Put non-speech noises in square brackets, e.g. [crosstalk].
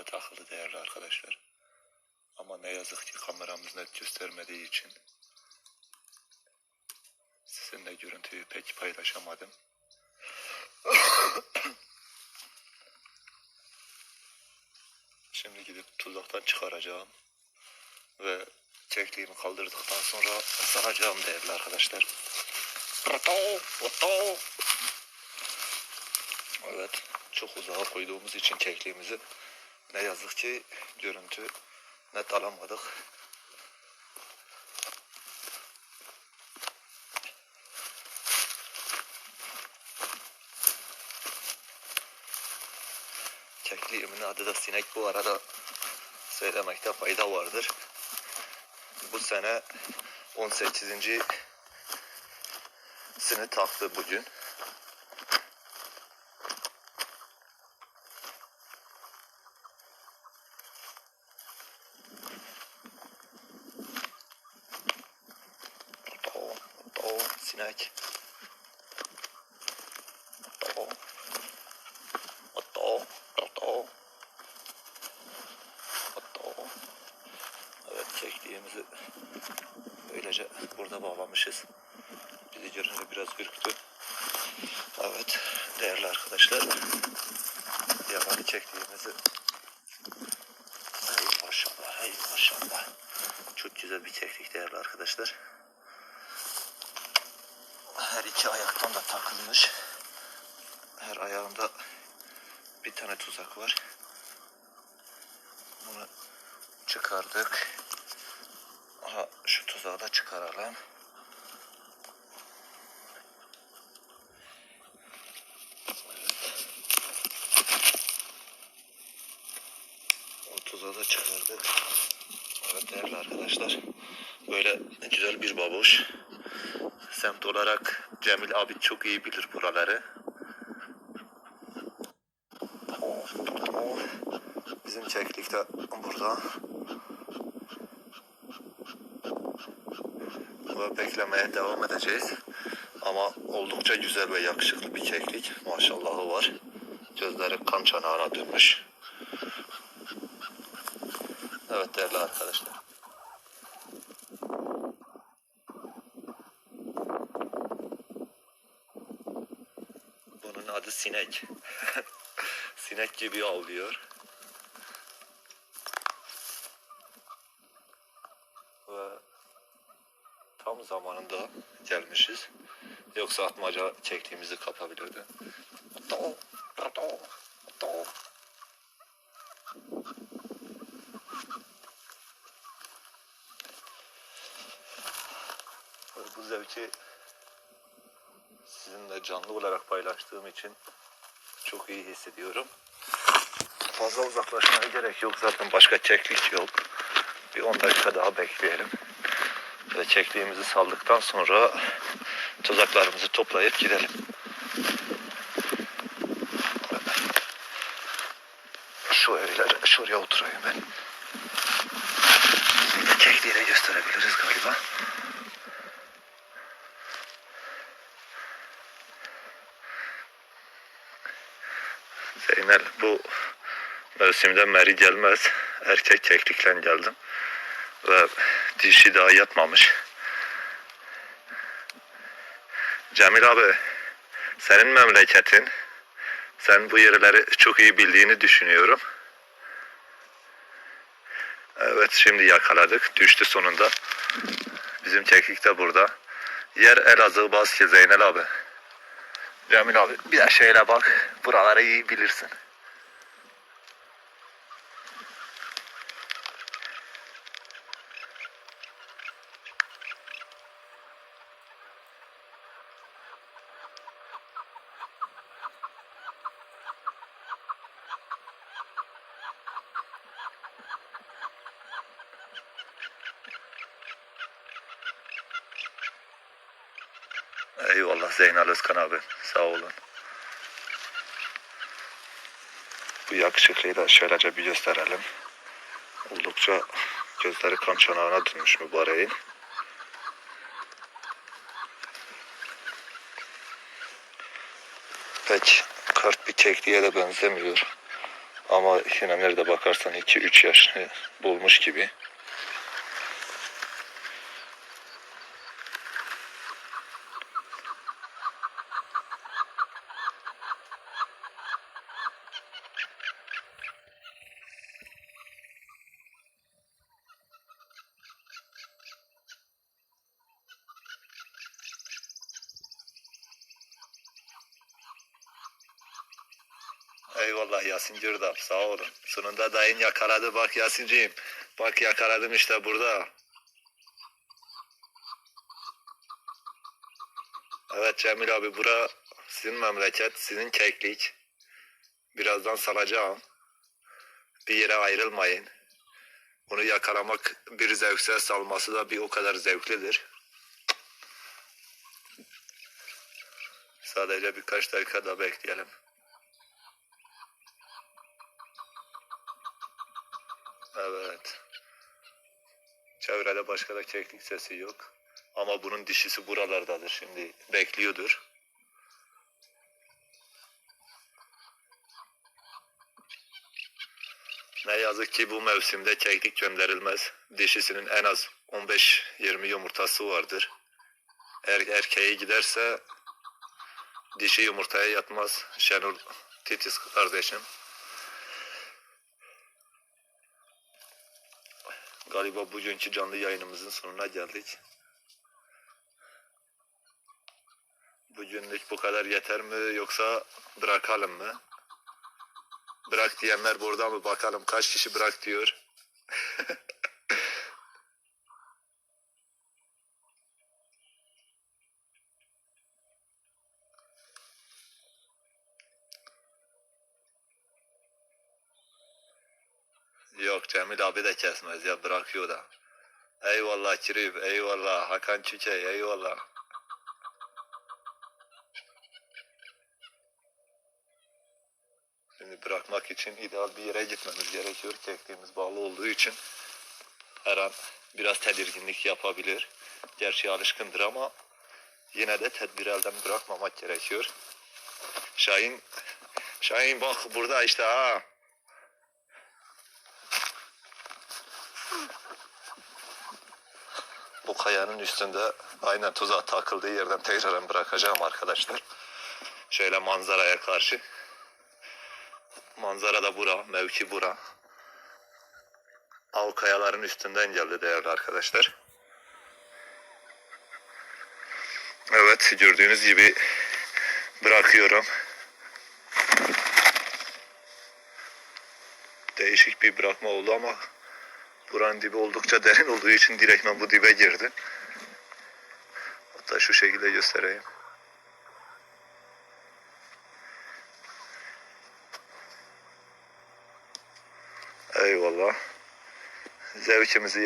sonunda takıldı değerli arkadaşlar. Ama ne yazık ki kameramız net göstermediği için sizinle görüntüyü pek paylaşamadım. [coughs] Şimdi gidip tuzaktan çıkaracağım ve çektiğimi kaldırdıktan sonra saracağım değerli arkadaşlar. Evet, çok uzağa koyduğumuz için kekliğimizi ne yazık ki görüntü net alamadık. Kekliğimin adı da sinek bu arada söylemekte fayda vardır. Bu sene 18. sini taktı bugün. Oto. Evet kekliğimizi böylece burada bağlamışız. Bizi görünce biraz ürktü. Evet değerli arkadaşlar. Yabani kekliğimizi Hey maşallah, hey maşallah. Çok güzel bir keklik değerli arkadaşlar. Her iki ayaktan da takılmış. Her ayağında bir tane tuzak var. Bunu çıkardık. Aha, şu tuzağı da çıkaralım. Tuzağı da çıkardık. Evet değerli arkadaşlar. Böyle güzel bir babuş. Semt olarak Cemil abi çok iyi bilir buraları. Bizim çeklik de burada. Ve beklemeye devam edeceğiz. Ama oldukça güzel ve yakışıklı bir keklik. Maşallahı var. Gözleri kan çanağına dönmüş. Evet değerli arkadaşlar. Bunun adı sinek. [laughs] sinek gibi avlıyor. Ve tam zamanında gelmişiz. Yoksa atmaca çektiğimizi kapabilirdi. Bu zevki sizinle canlı olarak paylaştığım için çok iyi hissediyorum. Fazla uzaklaşmaya gerek yok zaten başka çeklik yok. Bir 10 dakika daha bekleyelim. Ve çekliğimizi saldıktan sonra tuzaklarımızı toplayıp gidelim. Şu evlere, şuraya oturayım ben. Kekliği de gösterebiliriz galiba. Zeynel bu mevsimden beri gelmez. Erkek keklikle geldim. Ve dişi daha yatmamış. Cemil abi senin memleketin. Sen bu yerleri çok iyi bildiğini düşünüyorum. Evet şimdi yakaladık. Düştü sonunda. Bizim keklik de burada. Yer Elazığ Basya Zeynel abi. Cemil abi bir de şöyle bak. Buraları iyi bilirsin. Eyvallah Zeynel Özkan abi. Sağ olun. Bu yakışıklıyı da şöylece bir gösterelim. Oldukça gözleri kan çanağına dönmüş mübareğin. Pek kart bir kekliğe de benzemiyor. Ama yine nerede bakarsan 2-3 yaş bulmuş gibi. Eyvallah Yasin Cürdap sağ olun. Sonunda dayın yakaladı bak Yasinciğim. Bak yakaladım işte burada. Evet Cemil abi bura sizin memleket, sizin keklik. Birazdan salacağım. Bir yere ayrılmayın. Bunu yakalamak bir zevkse salması da bir o kadar zevklidir. Sadece birkaç dakika daha bekleyelim. Evet. Çevrede başka da keklik sesi yok. Ama bunun dişisi buralardadır şimdi. Bekliyordur. Ne yazık ki bu mevsimde keklik gönderilmez. Dişisinin en az 15-20 yumurtası vardır. Er, erkeği giderse dişi yumurtaya yatmaz. Şenur Titiz kardeşim. Galiba bugünkü canlı yayınımızın sonuna geldik. Bugünlük bu kadar yeter mi yoksa bırakalım mı? Bırak diyenler burada mı? Bakalım kaç kişi bırak diyor. [laughs] Yok Cemil abi de kesmez ya bırakıyor da. Eyvallah Kirip, eyvallah Hakan Çükey, eyvallah. Şimdi bırakmak için ideal bir yere gitmemiz gerekiyor. Kekliğimiz bağlı olduğu için her an biraz tedirginlik yapabilir. Gerçi alışkındır ama yine de tedbir elden bırakmamak gerekiyor. Şahin, Şahin bak burada işte ha. Kayanın üstünde aynen tuzağa takıldığı yerden tekrar bırakacağım arkadaşlar. Şöyle manzaraya karşı. Manzara da bura, mevki bura. Av kayaların üstünden geldi değerli arkadaşlar. Evet gördüğünüz gibi bırakıyorum. Değişik bir bırakma oldu ama buranın dibi oldukça [laughs] derin olduğu için direktmen bu dibe girdi. Hatta şu şekilde göstereyim. Eyvallah. Zevkimizi